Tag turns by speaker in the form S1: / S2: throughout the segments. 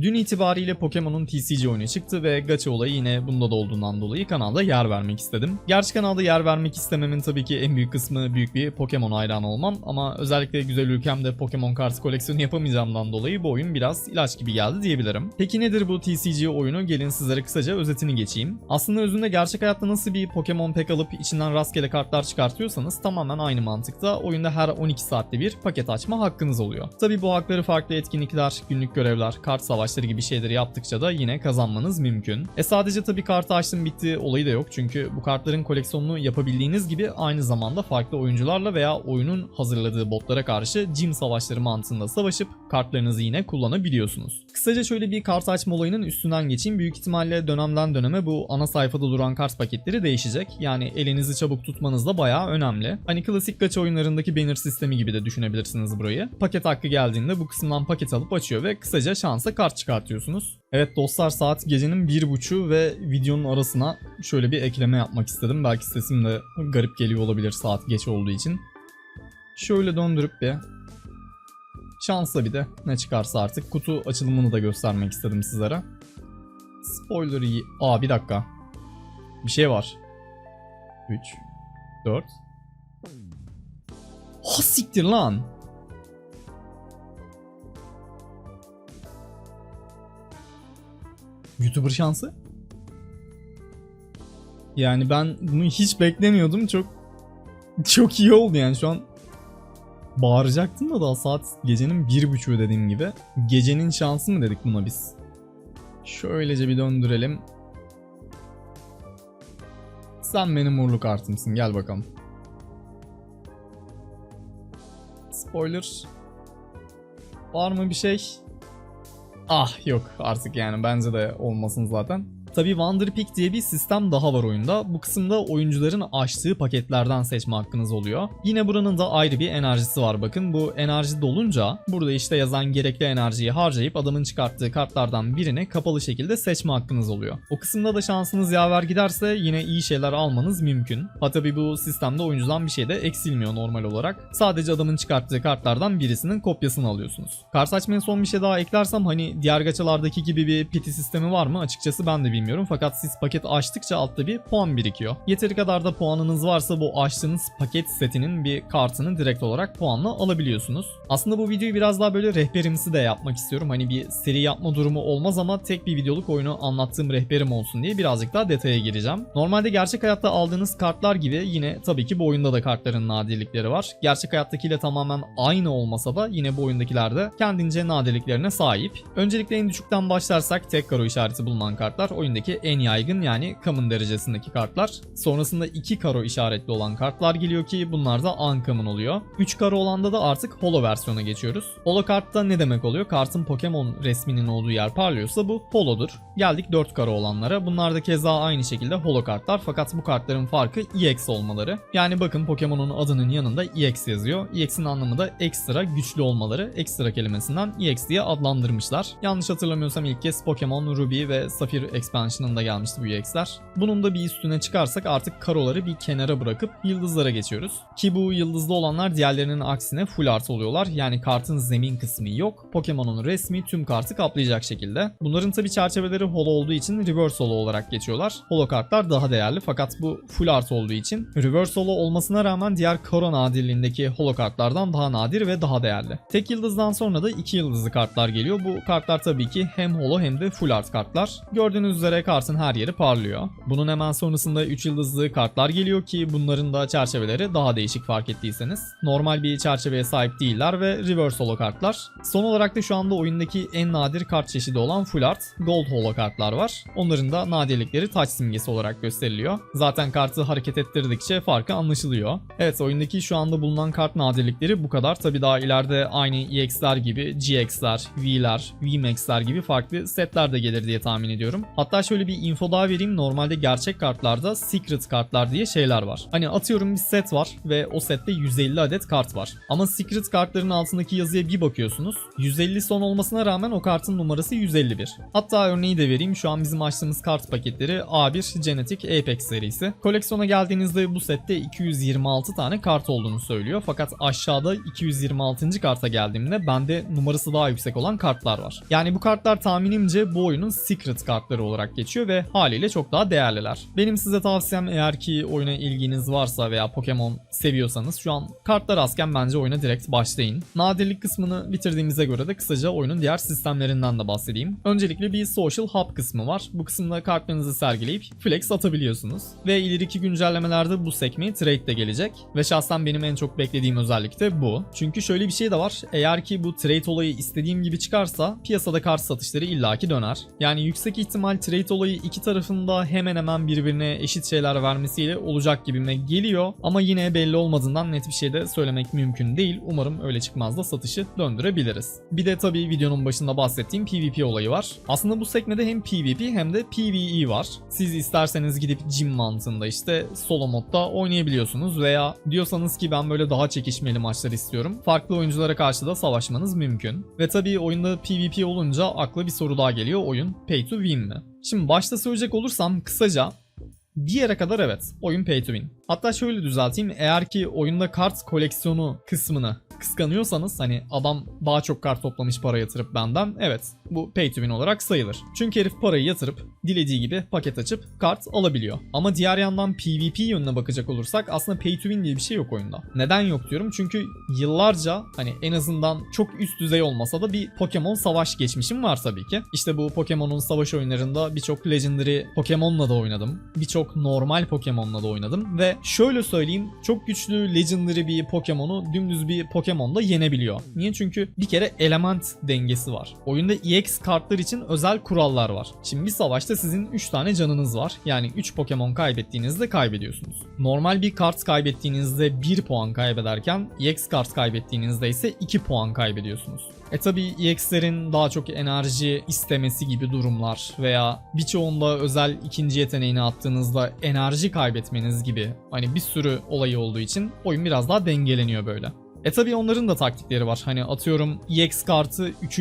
S1: Dün itibariyle Pokemon'un TCG oyunu çıktı ve gacha olayı yine bunda da olduğundan dolayı kanalda yer vermek istedim. Gerçi kanalda yer vermek istememin tabii ki en büyük kısmı büyük bir Pokemon hayranı olmam ama özellikle güzel ülkemde Pokemon kart koleksiyonu yapamayacağımdan dolayı bu oyun biraz ilaç gibi geldi diyebilirim. Peki nedir bu TCG oyunu? Gelin sizlere kısaca özetini geçeyim. Aslında özünde gerçek hayatta nasıl bir Pokemon pack alıp içinden rastgele kartlar çıkartıyorsanız tamamen aynı mantıkta oyunda her 12 saatte bir paket açma hakkınız oluyor. Tabii bu hakları farklı etkinlikler, günlük görevler, kart savaşları gibi şeyleri yaptıkça da yine kazanmanız mümkün. E sadece tabii kartı açtım bitti olayı da yok çünkü bu kartların koleksiyonunu yapabildiğiniz gibi aynı zamanda farklı oyuncularla veya oyunun hazırladığı botlara karşı gym savaşları mantığında savaşıp kartlarınızı yine kullanabiliyorsunuz. Kısaca şöyle bir kart açma olayının üstünden geçeyim. Büyük ihtimalle dönemden döneme bu ana sayfada duran kart paketleri değişecek. Yani elinizi çabuk tutmanız da bayağı önemli. Hani klasik gacha oyunlarındaki banner sistemi gibi de düşünebilirsiniz burayı. Paket hakkı geldiğinde bu kısımdan paket alıp açıyor ve kısaca şansa kart çıkartıyorsunuz. Evet dostlar saat gecenin bir buçuğu ve videonun arasına şöyle bir ekleme yapmak istedim. Belki sesim de garip geliyor olabilir saat geç olduğu için. Şöyle döndürüp bir Şansla bir de ne çıkarsa artık kutu açılımını da göstermek istedim sizlere. Spoiler iyi. Aa bir dakika. Bir şey var. 3 4 Ha siktir lan. YouTuber şansı. Yani ben bunu hiç beklemiyordum. Çok çok iyi oldu yani şu an bağıracaktım da daha saat gecenin bir buçuğu dediğim gibi. Gecenin şansı mı dedik buna biz? Şöylece bir döndürelim. Sen benim uğurlu kartımsın gel bakalım. Spoiler. Var mı bir şey? Ah yok artık yani bence de olmasın zaten. Tabi Wonder Pick diye bir sistem daha var oyunda. Bu kısımda oyuncuların açtığı paketlerden seçme hakkınız oluyor. Yine buranın da ayrı bir enerjisi var bakın. Bu enerji dolunca burada işte yazan gerekli enerjiyi harcayıp adamın çıkarttığı kartlardan birini kapalı şekilde seçme hakkınız oluyor. O kısımda da şansınız yaver giderse yine iyi şeyler almanız mümkün. Ha tabi bu sistemde oyuncudan bir şey de eksilmiyor normal olarak. Sadece adamın çıkarttığı kartlardan birisinin kopyasını alıyorsunuz. Kart açmaya son bir şey daha eklersem hani diğer gaçalardaki gibi bir piti sistemi var mı açıkçası ben de bilmiyorum fakat siz paket açtıkça altta bir puan birikiyor. Yeteri kadar da puanınız varsa bu açtığınız paket setinin bir kartını direkt olarak puanla alabiliyorsunuz. Aslında bu videoyu biraz daha böyle rehberimsi de yapmak istiyorum. Hani bir seri yapma durumu olmaz ama tek bir videoluk oyunu anlattığım rehberim olsun diye birazcık daha detaya gireceğim. Normalde gerçek hayatta aldığınız kartlar gibi yine tabii ki bu oyunda da kartların nadirlikleri var. Gerçek hayattakiyle tamamen aynı olmasa da yine bu oyundakiler de kendince nadirliklerine sahip. Öncelikle en düşükten başlarsak tek karo işareti bulunan kartlar oyundaki en yaygın yani common derecesindeki kartlar. Sonrasında 2 karo işaretli olan kartlar geliyor ki bunlar da uncommon oluyor. 3 karo olanda da artık holo versiyona geçiyoruz. Holo kartta ne demek oluyor? Kartın Pokemon resminin olduğu yer parlıyorsa bu holodur. Geldik 4 karo olanlara. Bunlar da keza aynı şekilde holo kartlar fakat bu kartların farkı EX olmaları. Yani bakın Pokemon'un adının yanında EX yazıyor. EX'in anlamı da ekstra güçlü olmaları. Ekstra kelimesinden EX diye adlandırmışlar. Yanlış hatırlamıyorsam ilk kez Pokemon Ruby ve Sapphire Expansion'ında gelmişti bu EX'ler. Bunun da bir üstüne çıkarsak artık karoları bir kenara bırakıp yıldızlara geçiyoruz. Ki bu yıldızlı olanlar diğerlerinin aksine full art oluyorlar. Yani kartın zemin kısmı yok. Pokemon'un resmi tüm kartı kaplayacak şekilde. Bunların tabi çerçeveleri holo olduğu için reverse holo olarak geçiyorlar. Holo kartlar daha değerli fakat bu full art olduğu için reverse holo olmasına rağmen diğer karo nadirliğindeki holo kartlardan daha nadir ve daha değerli. Tek yıldızdan sonra da iki yıldızlı kartlar geliyor. Bu kartlar tabii ki hem holo hem de full art kartlar. Gördüğünüz üzere kartın her yeri parlıyor. Bunun hemen sonrasında 3 yıldızlı kartlar geliyor ki bunların da çerçeveleri daha değişik fark ettiyseniz. Normal bir çerçeveye sahip değiller ve reverse holo kartlar. Son olarak da şu anda oyundaki en nadir kart çeşidi olan full art gold holo kartlar var. Onların da nadirlikleri taç simgesi olarak gösteriliyor. Zaten kartı hareket ettirdikçe farkı anlaşılıyor. Evet oyundaki şu anda bulunan kart nadirlikleri bu kadar. Tabi daha ileride aynı EX'ler gibi GX'ler, V'ler, VMAX'ler gibi farklı setler de gelir diye tahmin ediyorum. Hatta Hatta şöyle bir info daha vereyim. Normalde gerçek kartlarda secret kartlar diye şeyler var. Hani atıyorum bir set var ve o sette 150 adet kart var. Ama secret kartların altındaki yazıya bir bakıyorsunuz. 150 son olmasına rağmen o kartın numarası 151. Hatta örneği de vereyim. Şu an bizim açtığımız kart paketleri A1 Genetic Apex serisi. Koleksiyona geldiğinizde bu sette 226 tane kart olduğunu söylüyor. Fakat aşağıda 226. karta geldiğimde bende numarası daha yüksek olan kartlar var. Yani bu kartlar tahminimce bu oyunun secret kartları olarak geçiyor ve haliyle çok daha değerliler. Benim size tavsiyem eğer ki oyuna ilginiz varsa veya Pokemon seviyorsanız şu an kartlar azken bence oyuna direkt başlayın. Nadirlik kısmını bitirdiğimize göre de kısaca oyunun diğer sistemlerinden de bahsedeyim. Öncelikle bir social hub kısmı var. Bu kısımda kartlarınızı sergileyip flex atabiliyorsunuz. Ve ileriki güncellemelerde bu sekmeye trade de gelecek. Ve şahsen benim en çok beklediğim özellik de bu. Çünkü şöyle bir şey de var. Eğer ki bu trade olayı istediğim gibi çıkarsa piyasada kart satışları illaki döner. Yani yüksek ihtimal trade olayı iki tarafında hemen hemen birbirine eşit şeyler vermesiyle olacak gibime geliyor. Ama yine belli olmadığından net bir şey de söylemek mümkün değil. Umarım öyle çıkmaz da satışı döndürebiliriz. Bir de tabii videonun başında bahsettiğim PvP olayı var. Aslında bu sekmede hem PvP hem de PvE var. Siz isterseniz gidip gym mantığında işte solo modda oynayabiliyorsunuz veya diyorsanız ki ben böyle daha çekişmeli maçlar istiyorum. Farklı oyunculara karşı da savaşmanız mümkün. Ve tabii oyunda PvP olunca akla bir soru daha geliyor. Oyun pay to win mi? Şimdi başta söyleyecek olursam kısaca bir yere kadar evet. Oyun pay to win. Hatta şöyle düzelteyim. Eğer ki oyunda kart koleksiyonu kısmını kıskanıyorsanız hani adam daha çok kart toplamış para yatırıp benden evet bu pay to win olarak sayılır. Çünkü herif parayı yatırıp dilediği gibi paket açıp kart alabiliyor. Ama diğer yandan PvP yönüne bakacak olursak aslında pay to win diye bir şey yok oyunda. Neden yok diyorum? Çünkü yıllarca hani en azından çok üst düzey olmasa da bir Pokemon savaş geçmişim var tabii ki. İşte bu Pokemon'un savaş oyunlarında birçok Legendary Pokemon'la da oynadım. Birçok normal Pokemon'la da oynadım ve şöyle söyleyeyim çok güçlü Legendary bir Pokemon'u dümdüz bir Pokemon'da yenebiliyor. Niye? Çünkü bir kere element dengesi var. Oyunda EX kartlar için özel kurallar var. Şimdi bir savaşta sizin 3 tane canınız var. Yani 3 Pokemon kaybettiğinizde kaybediyorsunuz. Normal bir kart kaybettiğinizde 1 puan kaybederken EX kart kaybettiğinizde ise 2 puan kaybediyorsunuz. E tabi EX'lerin daha çok enerji istemesi gibi durumlar veya birçoğunda özel ikinci yeteneğini attığınızda enerji kaybetmeniz gibi hani bir sürü olayı olduğu için oyun biraz daha dengeleniyor böyle. E tabi onların da taktikleri var. Hani atıyorum EX kartı 3.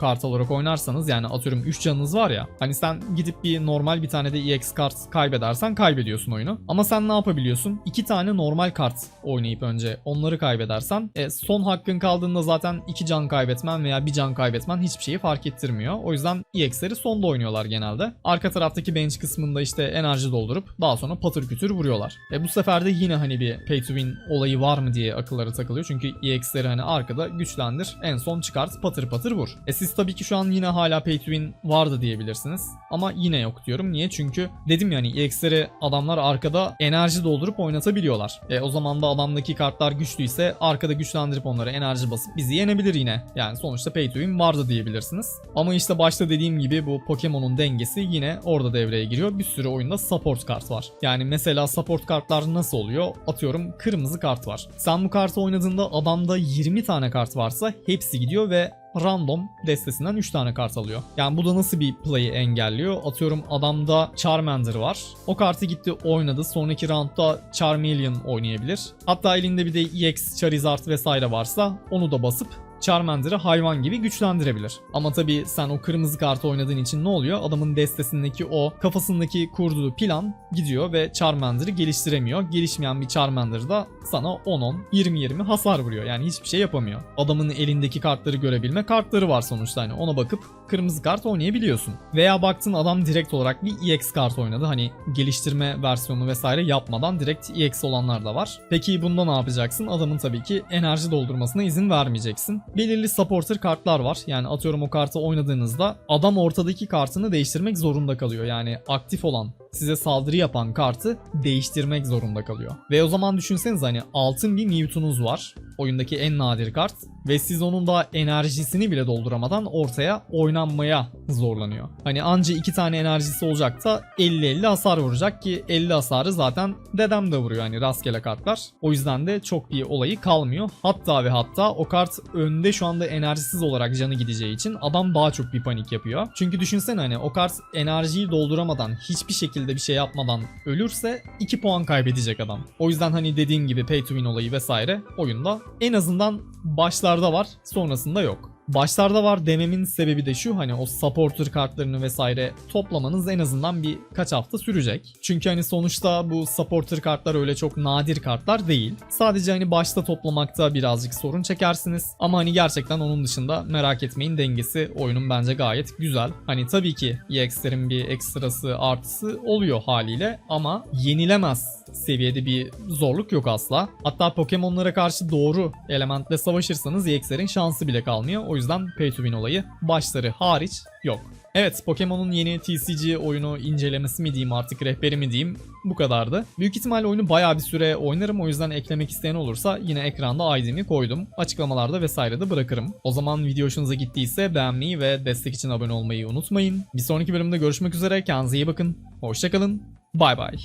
S1: kart olarak oynarsanız yani atıyorum 3 canınız var ya. Hani sen gidip bir normal bir tane de EX kart kaybedersen kaybediyorsun oyunu. Ama sen ne yapabiliyorsun? 2 tane normal kart oynayıp önce onları kaybedersen e, son hakkın kaldığında zaten 2 can kaybetmen veya 1 can kaybetmen hiçbir şeyi fark ettirmiyor. O yüzden EX'leri sonda oynuyorlar genelde. Arka taraftaki bench kısmında işte enerji doldurup daha sonra patır kütür vuruyorlar. E bu sefer de yine hani bir pay to win olayı var mı diye akılları takılıyor. Çünkü EX'leri hani arkada güçlendir. En son çıkart patır patır vur. E siz tabii ki şu an yine hala pay to win vardı diyebilirsiniz. Ama yine yok diyorum. Niye? Çünkü dedim yani EX'leri adamlar arkada enerji doldurup oynatabiliyorlar. E o zaman da adamdaki kartlar güçlüyse arkada güçlendirip onlara enerji basıp bizi yenebilir yine. Yani sonuçta pay to win vardı diyebilirsiniz. Ama işte başta dediğim gibi bu Pokemon'un dengesi yine orada devreye giriyor. Bir sürü oyunda support kart var. Yani mesela support kartlar nasıl oluyor? Atıyorum kırmızı kart var. Sen bu kartı oynadığında adamda 20 tane kart varsa hepsi gidiyor ve random destesinden 3 tane kart alıyor. Yani bu da nasıl bir play'i engelliyor? Atıyorum adamda Charmander var. O kartı gitti oynadı. Sonraki roundda Charmeleon oynayabilir. Hatta elinde bir de EX, Charizard vesaire varsa onu da basıp Charmander'ı hayvan gibi güçlendirebilir. Ama tabii sen o kırmızı kartı oynadığın için ne oluyor? Adamın destesindeki o kafasındaki kurduğu plan gidiyor ve Charmander'ı geliştiremiyor. Gelişmeyen bir Charmander da sana 10-10, 20-20 hasar vuruyor. Yani hiçbir şey yapamıyor. Adamın elindeki kartları görebilme kartları var sonuçta. Hani ona bakıp kırmızı kart oynayabiliyorsun. Veya baktın adam direkt olarak bir EX kart oynadı. Hani geliştirme versiyonu vesaire yapmadan direkt EX olanlar da var. Peki bunda ne yapacaksın? Adamın tabii ki enerji doldurmasına izin vermeyeceksin belirli supporter kartlar var. Yani atıyorum o kartı oynadığınızda adam ortadaki kartını değiştirmek zorunda kalıyor. Yani aktif olan size saldırı yapan kartı değiştirmek zorunda kalıyor. Ve o zaman düşünseniz hani altın bir Mewtwo'nuz var. Oyundaki en nadir kart. Ve siz onun da enerjisini bile dolduramadan ortaya oynanmaya zorlanıyor. Hani anca iki tane enerjisi olacak da 50-50 hasar vuracak ki 50 hasarı zaten dedem de vuruyor hani rastgele kartlar. O yüzden de çok bir olayı kalmıyor. Hatta ve hatta o kart önde şu anda enerjisiz olarak canı gideceği için adam daha çok bir panik yapıyor. Çünkü düşünsene hani o kart enerjiyi dolduramadan hiçbir şekilde bir şey yapmadan ölürse 2 puan kaybedecek adam. O yüzden hani dediğim gibi pay to win olayı vesaire oyunda en azından başlarda var sonrasında yok. Başlarda var dememin sebebi de şu hani o supporter kartlarını vesaire toplamanız en azından bir kaç hafta sürecek. Çünkü hani sonuçta bu supporter kartlar öyle çok nadir kartlar değil. Sadece hani başta toplamakta birazcık sorun çekersiniz. Ama hani gerçekten onun dışında merak etmeyin dengesi oyunun bence gayet güzel. Hani tabii ki EX'lerin bir ekstrası artısı oluyor haliyle ama yenilemez seviyede bir zorluk yok asla. Hatta Pokemon'lara karşı doğru elementle savaşırsanız EX'lerin şansı bile kalmıyor. O yüzden pay to win olayı başları hariç yok. Evet Pokemon'un yeni TCG oyunu incelemesi mi diyeyim artık rehberi mi diyeyim bu kadardı. Büyük ihtimalle oyunu bayağı bir süre oynarım o yüzden eklemek isteyen olursa yine ekranda ID'mi koydum. Açıklamalarda vesaire de bırakırım. O zaman video hoşunuza gittiyse beğenmeyi ve destek için abone olmayı unutmayın. Bir sonraki bölümde görüşmek üzere kendinize iyi bakın. Hoşçakalın. Bay bay.